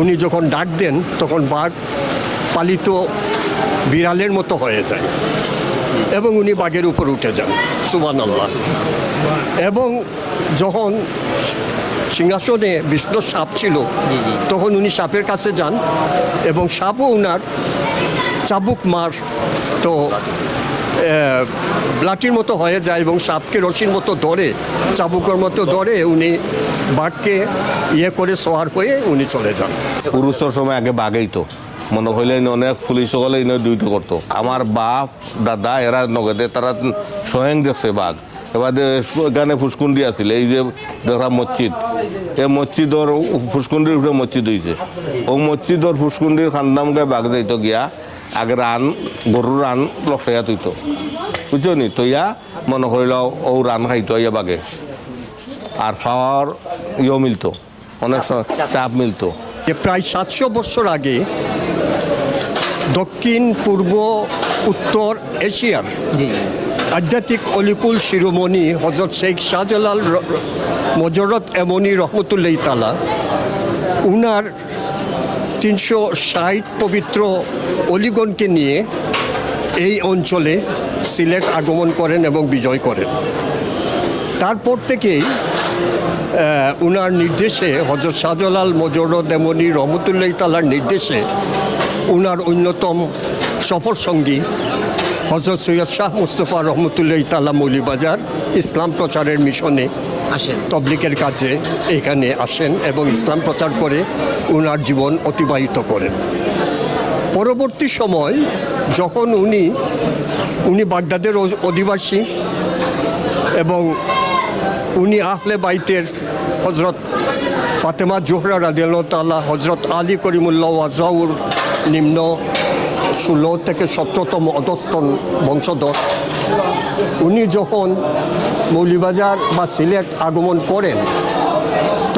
উনি যখন ডাক দেন, তখন বাঘ পালিত বিড়ালের মতো হয়ে যায় এবং উনি বাঘের উপর উঠে যান। সুবান আল্লাহ এবং যখন সিংহাসনে বিষ্ণু সাপ ছিল, তখন উনি সাপের কাছে যান এবং সাপও উনার চাবুক মার তো ব্লাটির মতো হয়ে যায় এবং সাপকে রশির মতো ধরে, চাবুকের মতো ধরে উনি বাঘকে ইয়ে করে সোয়ার হয়ে উনি চলে যান। পুরুষের সময় আগে বাঘেই তো মনে হইলে অনেক পুলিশ সকলে ইনো ডিউটি করতো। আমার বাপ, দাদা, এরা নগদে, তারা স্বয়ং দেখছে বাঘ। এবার এখানে ফুসকুন্ডি আছিল, এই যে দেখা মসজিদ। এই মসজিদর ফুসকুন্ডির উপরে মসজিদ হয়েছে ও মসজিদর ফুসকুন্ডির খান্দাম গায়ে বাঘ যাইতো গিয়া আগে রান গরুর রান লফাইয়া তুইতো বুঝছ নি? তৈয়া মনে করিল ও রান খাইতো ইয়া বাগে। আর পাওয়ার ইয়েও মিলতো। অনেক সময় চাপ মিলতো। যে প্রায় সাতশো বছর আগে দক্ষিণ পূর্ব উত্তর এশিয়ার আধ্যাত্মিক অলিকুল শিরোমণি হজরত শেখ শাহজালাল মজরত এমনি রহমতুল্লাহ তালা উনার তিনশো ষাট পবিত্র অলিগণকে নিয়ে এই অঞ্চলে সিলেট আগমন করেন এবং বিজয় করেন। তারপর থেকেই উনার নির্দেশে হজরত মজরত এমনি রহমতুল্লাহ তালার নির্দেশে উনার অন্যতম সফর সঙ্গী হজরত সৈয়দ শাহ মুস্তফা রহমতুল্লাহ তালা মৌলিবাজার ইসলাম প্রচারের মিশনে তবলিকের কাজে এখানে আসেন এবং ইসলাম প্রচার করে উনার জীবন অতিবাহিত করেন। পরবর্তী সময় যখন উনি উনি বাগদাদের অধিবাসী এবং উনি আহলে বাইতের হজরত ফাতেমা জোহরা রাদিয়াল তাল্লাহ হজরত আলী করিমুল্লাহ আজহাউর নিম্ন ষোলো থেকে সতেরোতম অধস্তন বংশধর, উনি যখন মৌলিবাজার বা সিলেট আগমন করেন,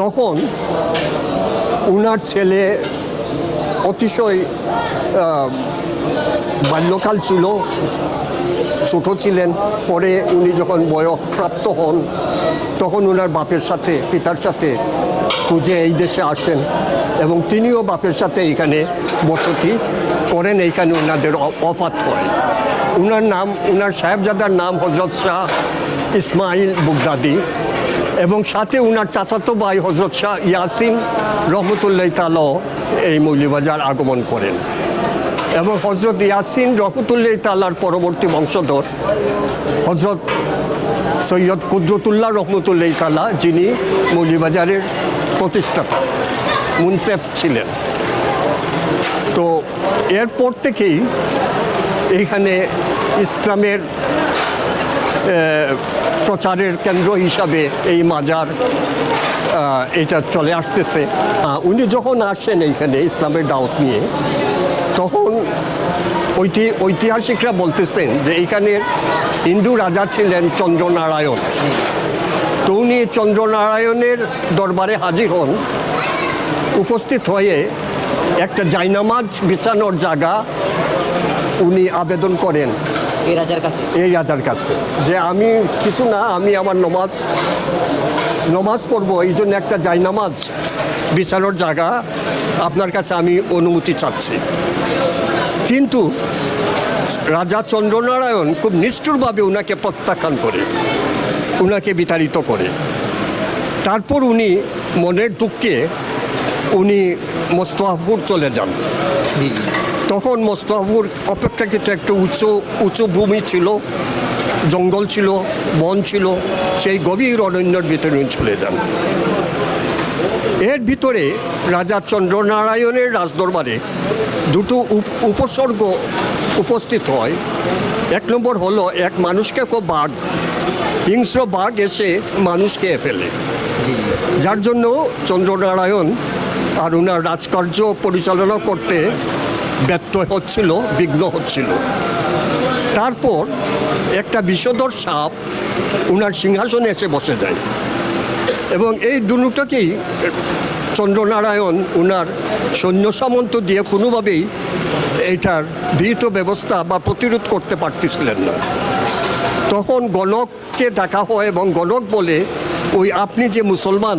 তখন উনার ছেলে অতিশয় বাল্যকাল ছিল, ছোট ছিলেন, পরে উনি যখন বয়প্রাপ্ত হন, তখন ওনার বাপের সাথে, পিতার সাথে খুঁজে এই দেশে আসেন এবং তিনিও বাপের সাথে এখানে বসতি করেন, এইখানে ওনাদের অফাত হয়। উনার নাম, উনার সাহেবজাদার নাম হজরত শাহ ইসমাইল বুগদাদি এবং সাথে উনার চাচাতো ভাই হজরত শাহ ইয়াসিন রহমতুল্লাহ তালাও এই মৌলিবাজার আগমন করেন। এবং হজরত ইয়াসিন রহমতুল্লাহ তাল্লার পরবর্তী বংশধর হজরত সৈয়দ কুদরতুল্লাহ রহমতুল্লাহ তাল্লাহ যিনি মৌলিবাজারের প্রতিষ্ঠাতা, মুনসেফ ছিলেন। তো এরপর থেকেই এইখানে ইসলামের প্রচারের কেন্দ্র হিসাবে এই মাজার এটা চলে আসতেছে। উনি যখন আসেন এইখানে ইসলামের দাওয়াত নিয়ে তখন ঐতি ঐতিহাসিকরা বলতেছেন যে এইখানের হিন্দু রাজা ছিলেন চন্দ্রনারায়ণ। তো উনি চন্দ্রনারায়ণের দরবারে হাজির হন উপস্থিত হয়ে একটা জাইনামাজ বিছানোর জায়গা উনি আবেদন করেন। এই রাজার কাছে? এই রাজার কাছে। যে আমি কিছু না আমি আমার নমাজ নমাজ পড়ব এই জন্য একটা যাই জায়নামাজ বিছানোর জায়গা আপনার কাছে আমি অনুমতি চাচ্ছি। কিন্তু রাজা চন্দ্রনারায়ণ খুব নিষ্ঠুরভাবে ওনাকে প্রত্যাখ্যান করে ওনাকে বিতাড়িত করে। তারপর উনি মনের দুঃখে উনি মোস্তফাপুর চলে যান। তখন মোস্তফাপুর অপেক্ষাকৃত একটা উঁচু উঁচু ভূমি ছিল জঙ্গল ছিল বন ছিল সেই গভীর অরণ্যের ভিতরে উনি চলে যান। এর ভিতরে রাজা চন্দ্রনারায়ণের রাজদরবারে দুটো উপ- উপসর্গ উপস্থিত হয়। এক নম্বর হলো এক মানুষকে কো বাঘ হিংস্র বাঘ এসে মানুষকে ফেলে। যার জন্য চন্দ্রনারায়ণ আর ওনার রাজকার্য পরিচালনা করতে ব্যত্যয় হচ্ছিল, বিঘ্ন হচ্ছিল। তারপর একটা বিষধর সাপ ওনার সিংহাসনে এসে বসে যায়। এবং এই দুটোকেই চন্দ্রনারায়ণ ওনার সৈন্য সামন্ত দিয়ে কোনোভাবেই এইটার বিহিত ব্যবস্থা বা প্রতিরোধ করতে পারতেছিলেন না। তখন গণককে ডাকা হয় এবং গণক বলে, ওই আপনি যে মুসলমান,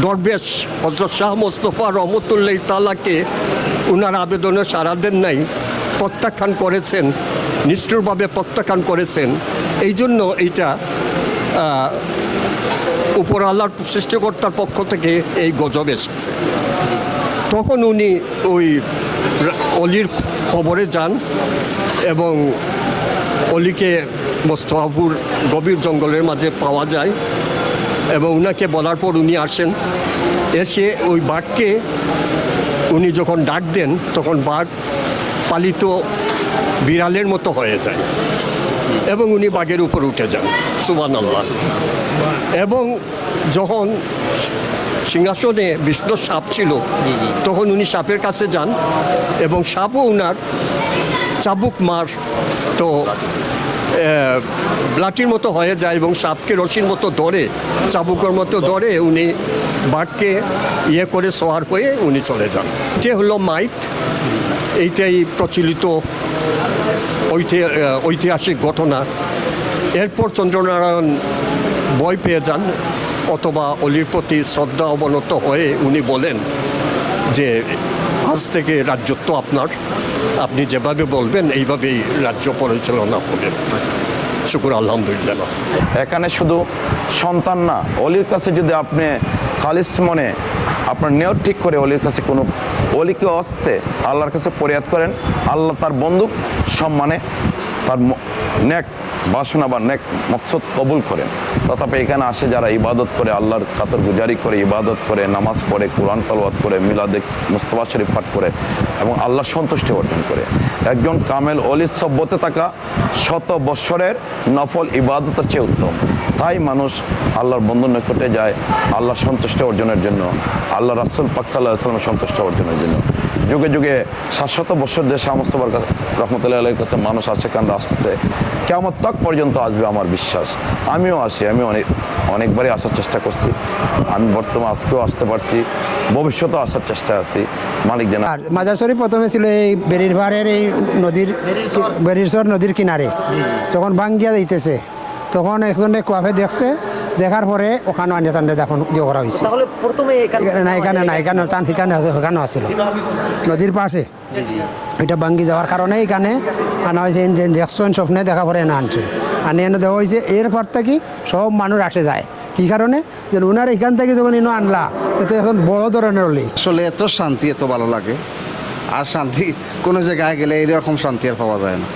দরবেশ হজরত শাহ মোস্তফা রহমতুল্লাহ তালাকে উনার আবেদনে সাড়া দেন নাই, প্রত্যাখ্যান করেছেন, নিষ্ঠুরভাবে প্রত্যাখ্যান করেছেন। এই জন্য এইটা উপর আল্লাহর সৃষ্টিকর্তার পক্ষ থেকে এই গজব এসেছে। তখন উনি ওই অলির খবরে যান এবং অলিকে মোস্তফাপুর গভীর জঙ্গলের মাঝে পাওয়া যায় এবং উনাকে বলার পর উনি আসেন। এসে ওই বাঘকে উনি যখন ডাক দেন, তখন বাঘ পালিত বিড়ালের মতো হয়ে যায় এবং উনি বাঘের উপর উঠে যান সুবান আল্লাহ এবং যখন সিংহাসনে বিষ্ণু সাপ ছিল। তখন উনি সাপের কাছে যান এবং সাপও উনার চাবুক মার তো ব্লাটির মতো হয়ে যায় এবং সাপকে রশির মতো ধরে, চাবুকের মতো ধরে উনি বাঘকে ইয়ে করে সোয়ার হয়ে উনি চলে যান। এটি হলো মাইত এইটাই প্রচলিত ঐতি- ঐতিহাসিক ঘটনা। এরপর চন্দ্রনারায়ণ বই পেয়ে যান অথবা অলির প্রতি শ্রদ্ধা অবনত হয়ে উনি বলেন যে, আজ থেকে রাজ্যত্ব আপনার। আপনি যেভাবে বলবেন, এইভাবেই রাজ্য পরিচালনা হবে। শুকুর, আলহামদুলিল্লাহ। এখানে শুধু সন্তান না, অলির কাছে যদি আপনি খালিস মনে আপনার নেওয়ার ঠিক করে অলির কাছে কোনো অলিকে অস্তে আল্লাহর কাছে পরিয়াদ করেন? আল্লাহ তার বন্ধু সম্মানে তার নেক বাসনা বা নেক মকসদ কবুল করেন। তথাপি এখানে আসে যারা ইবাদত করে, আল্লাহর কাতর গুজারি করে, ইবাদত করে, নামাজ পড়ে, কোরআন তলওয়াত করে, মিলাদে মুস্তফা শরীফ পাঠ করে এবং আল্লাহ সন্তুষ্টি অর্জন করে। একজন কামেল অলির সভ্যতে থাকা শত বৎসরের নফল ইবাদতের চেয়ে উত্তম। তাই মানুষ আল্লাহর বন্ধুর নিকটে যায়, আল্লাহর সন্তুষ্টি অর্জনের জন্য, আল্লাহ রাসুল পাকসাল্লাহ আসলামের সন্তুষ্টি অর্জনের জন্য। যুগে যুগে সাতশত বছর দেশে আমস্তবার কাছে রহমতুল্লাহ আলের কাছে মানুষ আসে কান্ড আসতেছে। কেমন তক পর্যন্ত আসবে আমার বিশ্বাস। আমিও আসি আমি অনেক অনেকবারই আসার চেষ্টা করছি। আমি বর্তমান আজকেও আসতে পারছি ভবিষ্যতেও আসার চেষ্টা আছি। মালিক যেন আর মাজার শরীফ প্রথমে ছিল এই বেরির ভাড়ের এই নদীর বেরিরসর নদীর কিনারে। যখন ভাঙ্গিয়া দিতেছে তখন একজনে কোয়াফে দেখছে দেখার পরে ওখানে আনিয়ে টান্ডে এখন ইয়ে করা হয়েছে। তাহলে প্রথমে এখানে এখানে না এখানে না এখানে টান সেখানে ওখানে আসছিল। নদীর পাশে। এটা ভাঙ্গি যাওয়ার কারণে এখানে আনা হয়েছে যে দেখছেন স্বপ্নে দেখা পরে এনে আনছে। আনি এনে দেওয়া হয়েছে এরপর থেকে সব মানুষ আসে যায়। কি কারণে? যে উনার এখান থেকে যখন ইনো আনলা তো এখন বড় ধরনের হলি। আসলে এত শান্তি এত ভালো লাগে। আর শান্তি কোনো জায়গায় গেলে এরকম শান্তি আর পাওয়া যায় না।